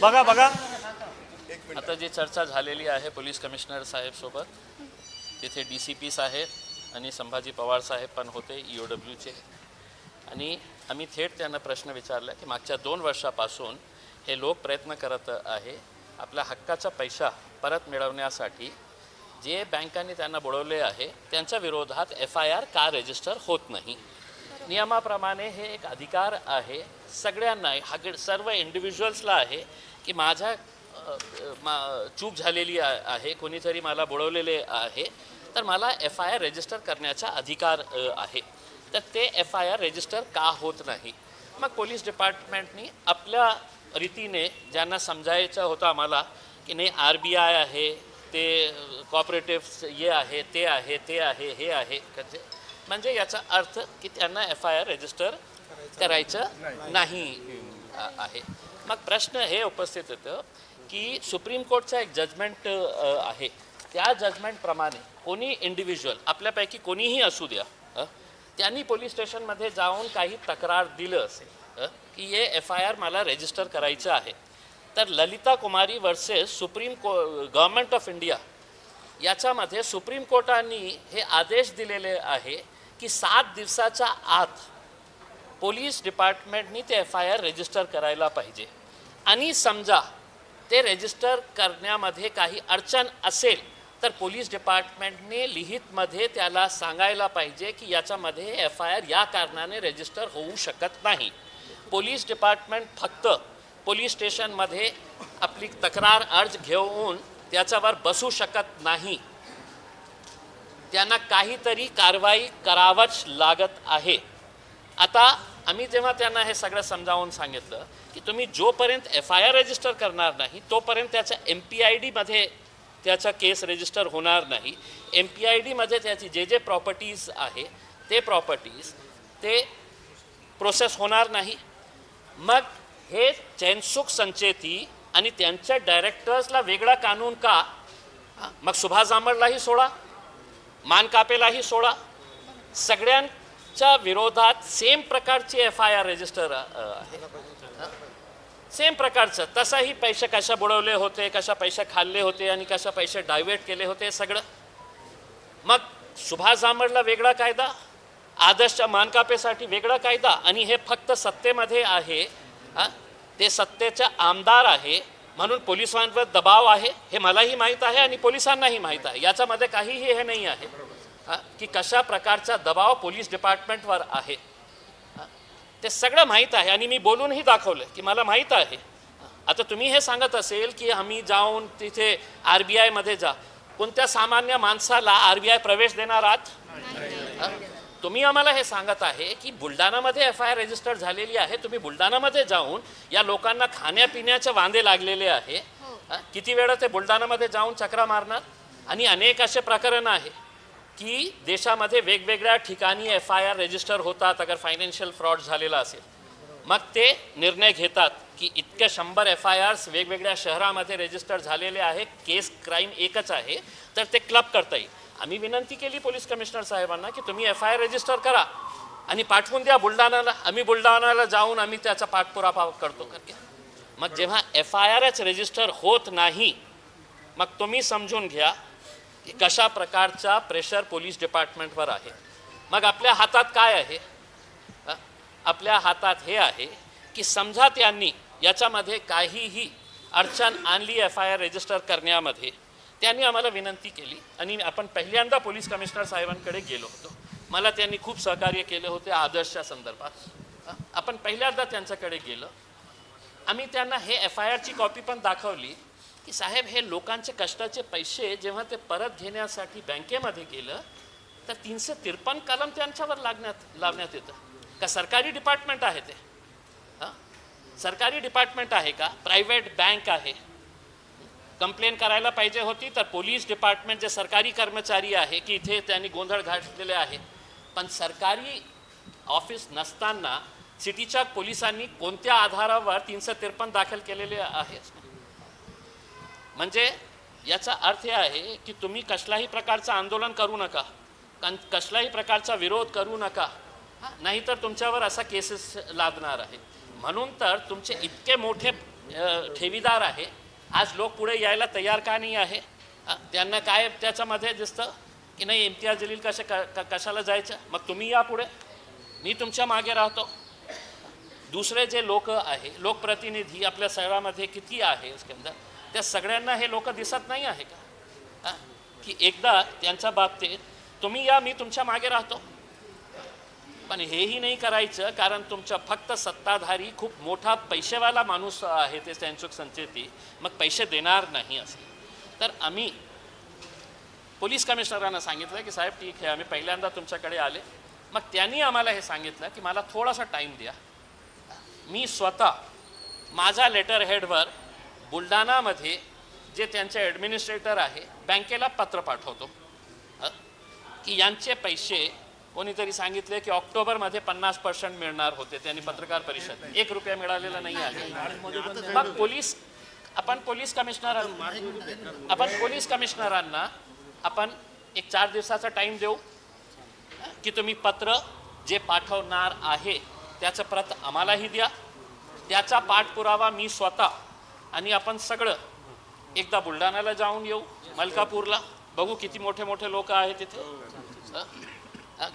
बघा बघा. आता जी चर्चा झालेली आहे पोलीस कमिशनर साहेब सोबत तिथे डी सी पी साहेब आणि संभाजी पवार साहेब पण होते ई ओ डब्ल्यूचे आणि आम्ही थेट त्यांना प्रश्न विचारला की मागच्या दोन वर्षापासून हे लोक प्रयत्न करत आहे आपल्या हक्काचा पैसा परत मिळवण्यासाठी जे बँकांनी त्यांना बुडवले आहे त्यांच्या विरोधात एफ आय आर का रजिस्टर होत नाही? नियमाप्रमाणे हे एक अधिकार आहे सगळ्यांना हग सर्व इंडिव्हिज्युअल्सला आहे की माझ्या मा चूक झालेली आहे कोणीतरी मला बुडवलेले आहे तर मला एफ आय आर रजिस्टर करण्याचा अधिकार आहे. तर ते एफ आय आर रजिस्टर का होत नाही? मग पोलीस डिपार्टमेंटनी आपल्या रीतीने ज्यांना समजायचं होतं आम्हाला की नाही आर बी आय आहे ते कॉपरेटिव्ह हे आहे ते आहे ते आहे हे आहे म्हणजे याचा अर्थ की त्यांना एफ आय आर रजिस्टर करायचं नाही. आहे. मग प्रश्न हे उपस्थित होतं की सुप्रीम कोर्टचा एक जजमेंट आहे. त्या जजमेंटप्रमाणे कोणी इंडिव्हिज्युअल आपल्यापैकी कोणीही असू द्या त्यांनी पोलीस स्टेशनमध्ये जाऊन काही तक्रार दिलं असेल की हे एफ आय आर मला रजिस्टर करायचं आहे. तर ललिता कुमारी वर्सेस सुप्रीम को गव्हर्मेंट ऑफ इंडिया याच्यामध्ये सुप्रीम कोर्टाने हे आदेश दिलेले आहे की सात दिवसाच्या आत पोलीस डिपार्टमेंटनी ते एफ आय आर रजिस्टर करायला पाहिजे. आणि समजा ते रजिस्टर करण्यामध्ये काही अडचण असेल तर पोलीस डिपार्टमेंटने लिहितमध्ये त्याला सांगायला पाहिजे की याच्यामध्ये एफ आय आर या कारणाने रजिस्टर होऊ शकत नाही. पोलीस डिपार्टमेंट फक्त पोलीस स्टेशनमध्ये आपली तक्रार अर्ज घेऊन त्याच्यावर बसू शकत नाही. त्यांना काहीतरी कारवाई करावंच लागत आहे. आता आम्ही जेव्हा त्यांना हे सगळं समजावून सांगितलं की तुम्ही जोपर्यंत एफ आय आर रजिस्टर करणार नाही तोपर्यंत त्याच्या एम पी आय डीमध्ये त्याचा केस रजिस्टर होणार नाही. एम पी आय डीमध्ये त्याची जे जे प्रॉपर्टीज आहे ते प्रॉपर्टीज ते प्रोसेस होणार नाही. मग हे चैनसुख संचेती आणि त्यांच्या डायरेक्टर्सला वेगळा कानून का? मग सुभाष जांभळलाही सोडा मानकापेलाही सोडा. सगळ्यां च्या विरोधात सेम प्रकारची एफ आय आर रजिस्टर आहे. सेम प्रकारचं. तसाही पैसे कशा बुडवले होते कशा पैसे खाल्ले होते आणि कशा पैसे डायव्हर्ट केले होते सगळं. मग सुभाष जांभळला वेगळा कायदा आदर्शच्या मानकापेसाठी वेगळा कायदा आणि हे फक्त सत्तेमध्ये आहे हा? ते सत्तेचा आमदार आहे म्हणून पोलिसांवर दबाव आहे हे मलाही माहीत आहे आणि पोलिसांनाही माहीत आहे. याच्यामध्ये काहीही हे नाही आहे. की कशा प्रकारचा दबाव पोलीस डिपार्टमेंटवर आहे? ते सगळं माहीत आहे आणि मी बोलूनही दाखवलं की मला माहीत आहे आता तुम्ही हे सांगत असेल की आम्ही जाऊन तिथे आर बी आयमध्ये जा कोणत्या सामान्य माणसाला आर बी आय प्रवेश देणार आहात? तुम्ही आम्हाला हे सांगत आहे की बुलढाणामध्ये एफ आय आर रजिस्टर झालेली आहे तुम्ही बुलढाणामध्ये जाऊन या लोकांना खाण्यापिण्याचे वांदे लागलेले आहे हा? किती वेळा ते बुलढाणामध्ये जाऊन चक्रा मारणार आणि अनेक असे प्रकरण आहे की देशामध्ये वेगवेगळ्या ठिकाणी एफ आय आर रजिस्टर होतात अगर फायनान्शियल फ्रॉड झालेला असेल. मग ते निर्णय घेतात की इतके शंभर एफ आय आर्स वेगवेगळ्या शहरामध्ये रजिस्टर झालेले आहे केस क्राईम एकच आहे तर ते क्लब करता येईल. आम्ही विनंती केली पोलीस कमिशनर साहेबांना की तुम्ही एफ आय आर रजिस्टर करा आणि पाठवून द्या बुलढाणाला आम्ही बुलढाणाला जाऊन आम्ही त्याचा पाठपुरावा करतो. करके मग जेव्हा एफ आय आरच रजिस्टर होत नाही मग तुम्ही समजून घ्या की कशा प्रकारचा प्रेशर पोलीस डिपार्टमेंटवर आहे? मग आपल्या हातात काय आहे? आपल्या हातात हे आहे की समजा त्यांनी याच्यामध्ये काहीही अडचण आणली एफ आय आर रजिस्टर करण्यामध्ये त्यांनी आम्हाला विनंती केली. आणि आपण पहिल्यांदा पोलीस कमिशनर साहेबांकडे गेलो होतो. मला त्यांनी खूप सहकार्य केले होते आदर्शच्या संदर्भात. आपण पहिल्यांदा त्यांच्याकडे गेलो. आम्ही त्यांना हे एफ आय आरची कॉपी पण दाखवली. की साहेब हे लोकांचे कष्टाचे पैसे जेव्हा ते परत घेण्यासाठी बँकेमध्ये गेलं तर तीनशे तिरपन्न कलम त्यांच्यावर लागण्यात लावण्यात येतं. का सरकारी डिपार्टमेंट आहे ते? हां? सरकारी डिपार्टमेंट आहे का? प्रायव्हेट बँक आहे. कंप्लेन करायला पाहिजे होती तर पोलीस डिपार्टमेंट जे सरकारी कर्मचारी आहे की इथे त्यांनी गोंधळ घातलेले आहे. पण सरकारी ऑफिस नसताना सिटीच्या पोलिसांनी कोणत्या आधारावर तीनशे तिरपन्न दाखल केलेले आहे म्हणजे याचा अर्थ हे आहे की तुम्ही कसलाही प्रकारचं आंदोलन करू नका. कन कसलाही प्रकारचा विरोध करू नका. हां नाहीतर तुमच्यावर असा केसेस लादणार आहे. म्हणून तर तुमचे इतके मोठे ठेवीदार आहे. आज लोक पुढे यायला तयार का नाही आहे? त्यांना काय त्याच्यामध्ये दिसतं? की नाही इम्तियाज जलील कशा क- कशाला जायचं? मग तुम्ही या पुढे. मी तुमच्या मागे राहतो. दुसरे जे लोक आहे लोकप्रतिनिधी आपल्या शहरामध्ये किती आहे अंदर त्या सगळ्यांना हे लोक दिसत नाही आहे का? की एकदा त्यांच्या बाबतीत तुम्ही या मी तुमच्या मागे राहतो. पण हेही नाही करायचं कारण तुमच्या फक्त सत्ताधारी खूप मोठा पैसेवाला माणूस आहे ते त्यांचुक संचेती. मग पैसे देणार नाही असे. तर आम्ही पोलीस कमिशनरांना सांगितलं की साहेब ठीक आहे आम्ही पहिल्यांदा तुमच्याकडे आले. मग त्यांनी आम्हाला हे सांगितलं की मला थोडासा टाईम द्या. मी स्वतः माझा लेटर हेडवर बुलढाणामध्ये जे त्यांचे ॲडमिनिस्ट्रेटर आहे बँकेला पत्र पाठवतो. की यांचे पैसे कोणीतरी सांगितले की ऑक्टोबरमध्ये पन्नास पर्सेंट मिळणार होते त्यांनी पत्रकार परिषद. एक रुपया मिळालेला नाही आहे. मग पोलीस आपण पोलीस कमिशनर आपण पोलीस कमिशनरांना आपण एक चार दिवसाचा टाईम देऊ की तुम्ही पत्र जे पाठवणार आहे त्याचं प्रत आम्हालाही द्या. त्याचा पाठपुरावा मी स्वतः आणि आपण सगळं एकदा बुलढाण्याला जाऊन येऊ मलकापूरला. बघू किती मोठे मोठे लोक आहेत तिथे.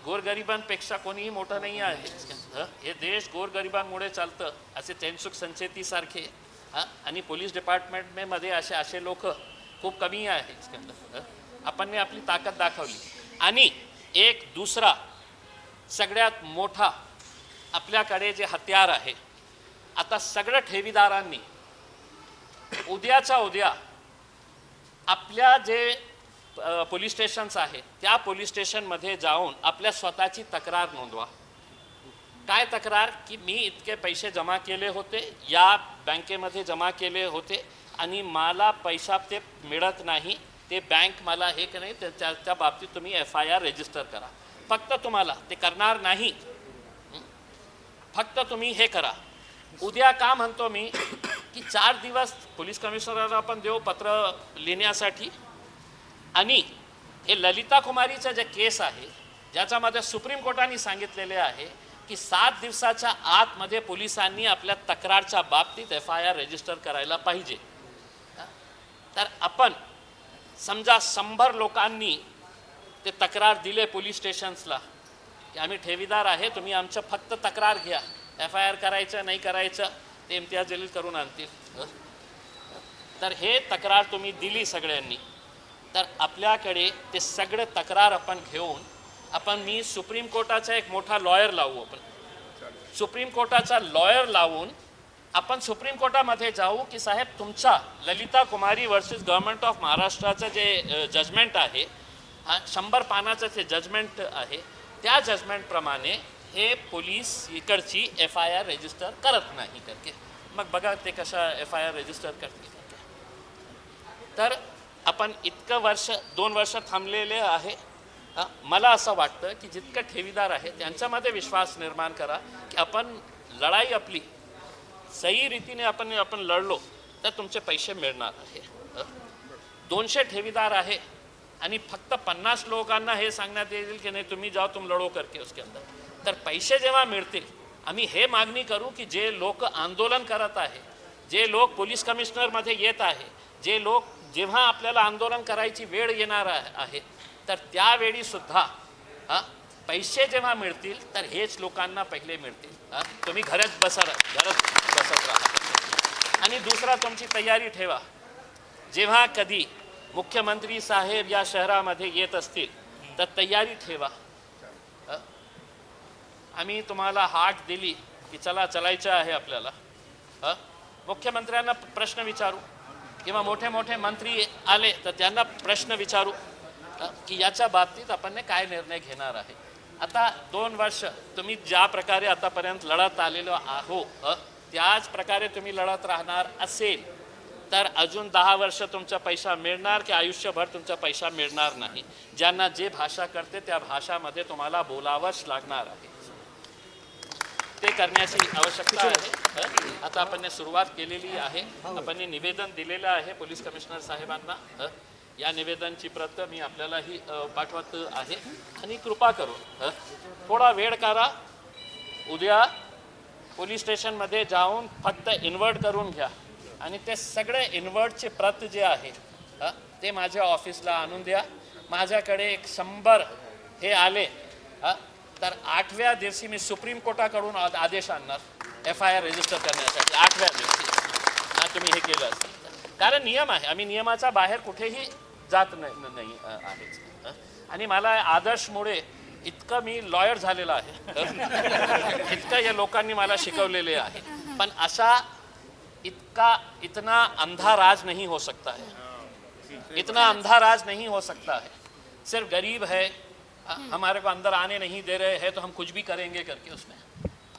गोरगरिबांपेक्षा कोणीही मोठं नाही आहे. हं? हे देश गोरगरिबांमुळे चालतं असे तेनसुख संचेतीसारखे. हां आणि पोलीस डिपार्टमेंटमध्ये असे असे लोक खूप कमी आहेत. आपण आपली ताकद दाखवली. आणि एक दुसरा सगळ्यात मोठा आपल्याकडे जे हत्यार आहे आता सगळ्या ठेवीदारांनी उद्याचा उद्या आपल्या जे पोलीस स्टेशन्स आहे त्या पोलीस स्टेशनमध्ये जाऊन आपल्या स्वतःची तक्रार नोंदवा. काय तक्रार? की मी इतके पैसे जमा केले होते या बँकेमध्ये जमा केले होते आणि मला पैसा ते मिळत नाही ते बँक मला हे की नाही त्या- त्या बाबतीत तुम्ही एफ आय आर रजिस्टर करा. फक्त तुम्हाला ते करणार नाही. फक्त तुम्ही हे करा. उद्या का म्हणतो मी की चार दिवस पोलीस कमिशनरला आपण देऊ पत्र लिहिण्यासाठी. आणि हे ललिता कुमारीचं जे केस आहे ज्याच्यामध्ये सुप्रीम कोर्टाने सांगितलेले आहे की सात दिवसाच्या आतमध्ये पोलिसांनी आपल्या तक्रारच्या बाबतीत एफ आय आर रजिस्टर करायला पाहिजे. तर आपण समजा शंभर लोकांनी ते तक्रार दिले पोलीस स्टेशन्सला की आम्ही ठेवीदार आहे तुम्ही आमचं फक्त तक्रार घ्या. एफ आय आर करायचं नाही करायचं ते इम्तियाज जलील करून आणतील. तर हे तक्रार तुम्ही दिली सगळ्यांनी. तर आपल्याकडे ते सगळं तक्रार आपण घेऊन आपण मी सुप्रीम कोर्टाचा एक मोठा लॉयर लावू आपण. सुप्रीम कोर्टाचा लॉयर लावून आपण सुप्रीम कोर्टामध्ये जाऊ की साहेब तुमचा Lalita Kumari versus government of महाराष्ट्राचं जे जजमेंट आहे हा शंभर पानाचं जे जजमेंट आहे त्या जजमेंटप्रमाणे हे पोलीस इकडची एफ आय आर रजिस्टर करत नाही करके. मग बघा ते कशा एफ आय आर रजिस्टर करते तर आपण इतकं वर्ष दोन वर्ष थांबलेले आहे. मला असं वाटतं की जितकं ठेवीदार आहे त्यांच्यामध्ये विश्वास निर्माण करा की आपण लढाई आपली सही रीतीने आपण आपण लढलो तर तुमचे पैसे मिळणार आहे. दोनशे ठेवीदार आहे आणि फक्त पन्नास लोकांना हे सांगण्यात येईल की नाही तुम्ही जाओ तुम लढो करके उसके अंदर. तर पैसे जेव्हा मिळतील आम्ही हे मागणी करू की जे लोक आंदोलन करत आहे जे लोक पोलीस कमिशनरमध्ये येत आहे जे लोक जेव्हा आपल्याला आंदोलन करायची वेळ येणार आहे तर त्यावेळीसुद्धा हां पैसे जेव्हा मिळतील तर हेच लोकांना पहिले मिळतील. हां तुम्ही घरात बसा घरात बसत राहा. आणि दुसरा तुमची तयारी ठेवा. जेव्हा कधी मुख्यमंत्री साहेब या शहरामध्ये येत असतील तर तयारी ठेवा. आम्ही तुम्हाला हाक दिली की चला चलायचं आहे आपल्याला. हं? मुख्यमंत्र्यांना प्रश्न विचारू. किंवा मोठे मोठे मंत्री आले तर त्यांना प्रश्न विचारू की याच्या बाबतीत आपण काय निर्णय घेणार आहे? आता दोन वर्ष तुम्ही ज्या प्रकारे आतापर्यंत लढत आलेलो आहो त्याच प्रकारे तुम्ही लढत राहणार असेल तर अजून दहा वर्ष तुमचा पैसा मिळणार की आयुष्यभर तुमचा पैसा मिळणार नाही? ज्यांना जे भाषा करते त्या भाषामध्ये तुम्हाला बोलावंच लागणार आहे. ते करण्याची आवश्यकता आहे. हं? आता आपण सुरुवात केलेली आहे. आपण निवेदन दिलेलं आहे पोलीस कमिशनर साहेबांना. हं? या निवेदनची प्रत मी आपल्यालाही पाठवत आहे. आणि कृपा करून हं? थोडा वेळ करा उद्या पोलीस स्टेशनमध्ये जाऊन फक्त इन्व्हर्ट करून घ्या. आणि ते सगळे इन्व्हर्टचे प्रत जे आहे ते माझ्या ऑफिसला आणून द्या. माझ्याकडे एक शंभर हे आले तर आठव्या दिवशी मी सुप्रीम कोर्टाकडून आदेश आणणार. एफ आय आर रजिस्टर करण्यासाठी. आठव्या दिवशी. हा तुम्ही हे केलं असेल. कारण नियम आहे. आम्ही नियमाच्या बाहेर कुठेही जात नाही न- नाही अ, आहेच हं. आणि मला आदर्शमुळे इतकं मी लॉयर झालेला आहे. इतकं या लोकांनी मला शिकवलेले आहे. पण असा इतका इतना अंधा राज नहीं हो सकता है. इतना अंधा राज नहीं हो सकता है. सिर्फ गरीब है हमारे को अंदर आने नहीं दे रहे हैं तो हम कुछ भी करेंगे करके उसमें।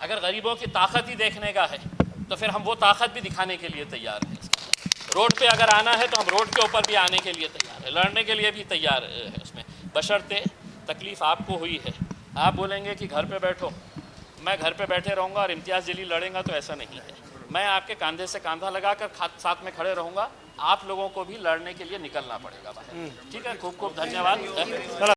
अगर गरीबों की ताकत ही देखने का है तो फिर हम वो ताकत भी दिखाने के लिए तैयार हैं रोड पे अगर आना है तो हम रोड के ऊपर भी आने के लिए तैयार है। लड़ने के लिए भी तैयार है उसमें। बशर्ते तकलीफ़ आपको हुई है। आप बोलेंगे कि घर पे बैठो। मैं घर पे बैठे रहूँगा और इम्तियाज़ जली लड़ेगा तो ऐसा नहीं है। मैं आपके कंधे से कंधा लगाकर साथ में खड़े रहूँगा। आप लोगों को भी लड़ने के लिए निकलना पड़ेगा ठीक है? खूब खूब धन्यवाद।